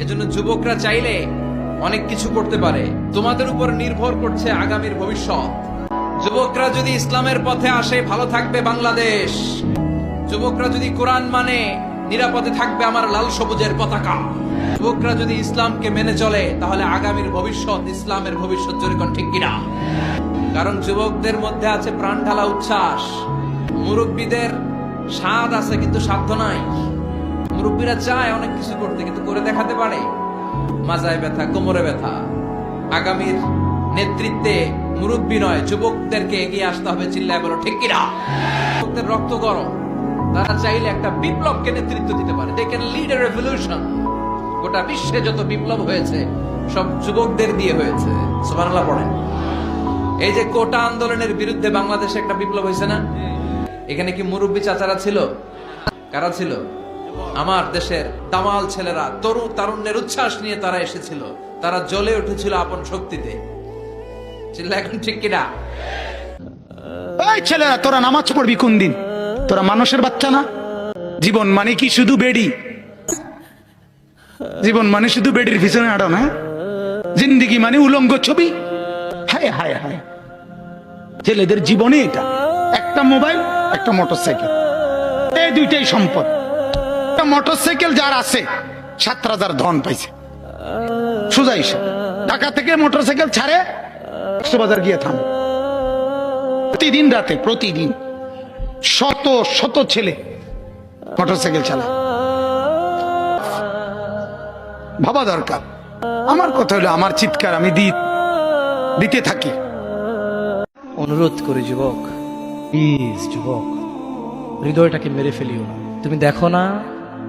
এজন্য যুবকরা চাইলে অনেক কিছু করতে পারে। তোমাদের উপর নির্ভর করছে আগামীর ভবিষ্যৎ। যুবকরা যদি ইসলামের পথে আসে, ভালো থাকবে বাংলাদেশ। যুবকরা যদি কোরআন মানে নিরাপদে থাকবে আমার লাল সবুজের পতাকা। যুবকরা যদি ইসলামকে মেনে চলে, তাহলে আগামীর ভবিষ্যৎ, ইসলামের ভবিষ্যৎ জরিকন ঠিক কিনা? কারণ যুবকদের মধ্যে আছে প্রাণ ঢালা উচ্ছ্বাস। মুরব্বীদের স্বাদ আছে, কিন্তু সাধ্য নাই। মুরব্বীরা চায় অনেক কিছু করতে, কিন্তু করে দেখাতে পারে। মাজায় ব্যথা, কোমরে ব্যথা। আগামীর নেতৃত্বে মুরব্বী নয়, যুবকদেরকে এগিয়ে আসতে হবে, চিল্লায় বলো, ঠিক কিনা? যুবকদের রক্ত গরম। তারা চাইলে একটা বিপ্লবকে নেতৃত্ব দিতে পারে। They can lead a revolution গোটা বিশ্বে যত বিপ্লব হয়েছে, সব যুবকদের দিয়ে হয়েছে। সুবহানাল্লাহ পড়েন। এই যে কোটা আন্দোলনের বিরুদ্ধে বাংলাদেশে একটা বিপ্লব হয়েছে না? এখানে কি মুরব্বী চাচারা ছিল? কারা ছিল? আমার দেশের দামাল ছেলেরা তরু তারুণ্যের উচ্ছ্বাস নিয়ে তারা এসেছিল। তারা জ্বলে উঠেছিল আপন শক্তিতে। এখন ঠিক কিনা? এই ছেলেরা, তোরা নামাজ পড়বি কোন দিন? তোরা মানুষের বাচ্চা না? জীবন মানে কি শুধু বেডি? জীবন মানে শুধু বেডির পিছনে আড়ো না জিন্দিগি মানে উলঙ্গ ছবি? হায় হায় হায়। ছেলেদের জীবনে এটা। একটা মোবাইল, একটা মোটরসাইকেল। এই দুইটাই সম্পদ। মোটরসাইকেল যার আছে সাত হাজার ধন পাইছে। সোজা হিসাব, ঢাকা থেকে মোটরসাইকেল ছাড়ে বাজার গিয়ে থামে। প্রতিদিন রাতে, প্রতিদিন শত শত ছেলে মোটরসাইকেল চালায়। ভাবা দরকার। আমার কথা হলো, আমার চিৎকার আমি দি দিতে থাকি। অনুরোধ করি যুবক, প্লিজ যুবক, হৃদয়টাকে মেরে ফেলিও না। তুমি দেখো না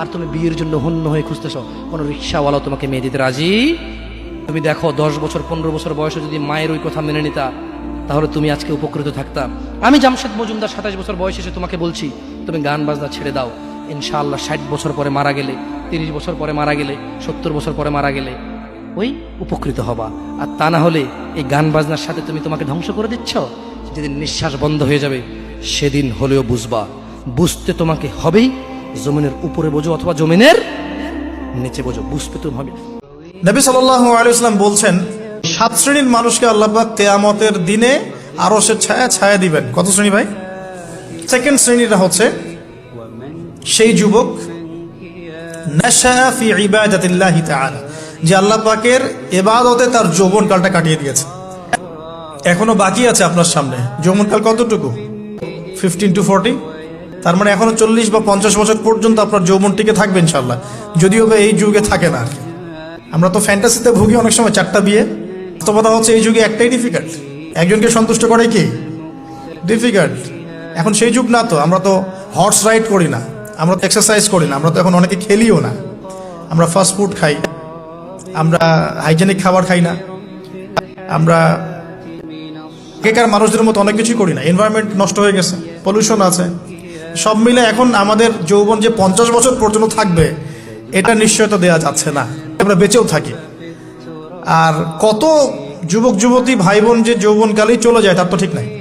আর তুমি বিয়ের জন্য হন্য হয়ে খুঁজতেছ, কোনো রিক্সাওয়ালা তোমাকে মেয়ে দিতে রাজি? তুমি দেখো, দশ বছর, পনেরো বছর বয়সে যদি মায়ের ওই কথা মেনে নিতা, তাহলে তুমি আজকে উপকৃত থাকতা। আমি জামশেদ মজুমদার সাতাশ বছর বয়স এসে তোমাকে বলছি, তুমি গান বাজনা ছেড়ে দাও। ইনশাআল্লাহ ষাট বছর পরে মারা গেলে, তিরিশ বছর পরে মারা গেলে, সত্তর বছর পরে মারা গেলে, ওই উপকৃত হবা। আর তা না হলে এই গান বাজনার সাথে তুমি তোমাকে ধ্বংস করে দিচ্ছ? যেদিন নিঃশ্বাস বন্ধ হয়ে যাবে, সেদিন হলেও বুঝবা। বুঝতে তোমাকে হবেই জমিনের উপরে বোঝো অথবা জমিনের নিচে বোঝো, বুঝতে তুমি হবে। নবী সাল্লাম বলছেন, সাত শ্রেণির মানুষকে আল্লাহবাক তেয়ামতের দিনে আরও সে ছায়া ছায়া দিবেন। কত শ্রেণি ভাই? সেকেন্ড শ্রেণীটা হচ্ছে, সেই যুবক যে আল্লাহ পাকের এবাদতে তার যৌবনকালটা কাটিয়ে দিয়েছে। এখনও বাকি আছে আপনার সামনে। যৌবনকাল কতটুকু? ফিফটিন টু ফোরটি তার মানে এখনও চল্লিশ বা পঞ্চাশ বছর পর্যন্ত আপনার যৌবন টিকে থাকবে ইনশাল্লাহ যদিও বা এই যুগে থাকে না আমরা তো ফ্যান্টাসিতে ভুগি অনেক সময় চারটা বিয়ে। বাস্তবতা হচ্ছে এই যুগে একটাই ডিফিকাল্ট একজনকে সন্তুষ্ট করে কি? ডিফিকাল্ট এখন সেই যুগ না তো, আমরা তো হর্স রাইড করি না। আমরা তো এক্সারসাইজ করি না। আমরা তো এখন অনেকে খেলিও না। আমরা ফাস্ট ফুড খাই। আমরা হাইজেনিক খাবার খাই না। আমরা আগেকার মানুষদের মতো অনেক কিছুই করি না। এনভায়রনমেন্ট নষ্ট হয়ে গেছে। পলিউশন আছে। সব মিলে এখন আমাদের যৌবন যে পঞ্চাশ বছর পর্যন্ত থাকবে, এটা নিশ্চয়তা দেওয়া যাচ্ছে না। আমরা বেঁচেও থাকি। আর কত যুবক যুবতী ভাই বোন যে যৌবনকালেই চলে যায়, তার তো ঠিক নাই।